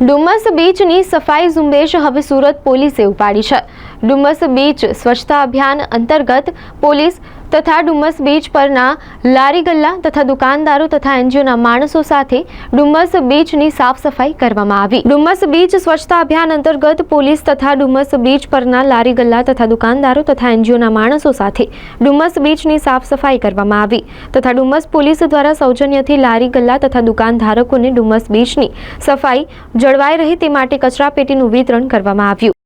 ડુમસ બીચની સફાઈ ઝુંબેશ હવે સુરત પોલીસે ઉપાડી છે. ડુમસ બીચ સ્વચ્છતા અભિયાન અંતર્ગત પોલીસ તથા ડુમસ બીચ પરના લારી ગલ્લા તથા દુકાનદારો તથા એનજીઓના માણસો સાથે ડુમસ બીચની સાફ સફાઈ કરવામાં આવી. ડુમસ બીચ સ્વચ્છતા અભિયાન અંતર્ગત પોલીસ તથા ડુમસ બીચ પરના લારી ગલ્લા તથા દુકાનદારો તથા એનજીઓના માણસો સાથે ડુમસ બીચની સાફ સફાઈ કરવામાં આવી તથા ડુમસ પોલીસ દ્વારા સૌજન્યથી લારી ગલ્લા તથા દુકાનધારકોને ડુમસ બીચની સફાઈ જળવાઈ રહે તે માટે કચરાપેટીનું વિતરણ કરવામાં આવ્યું.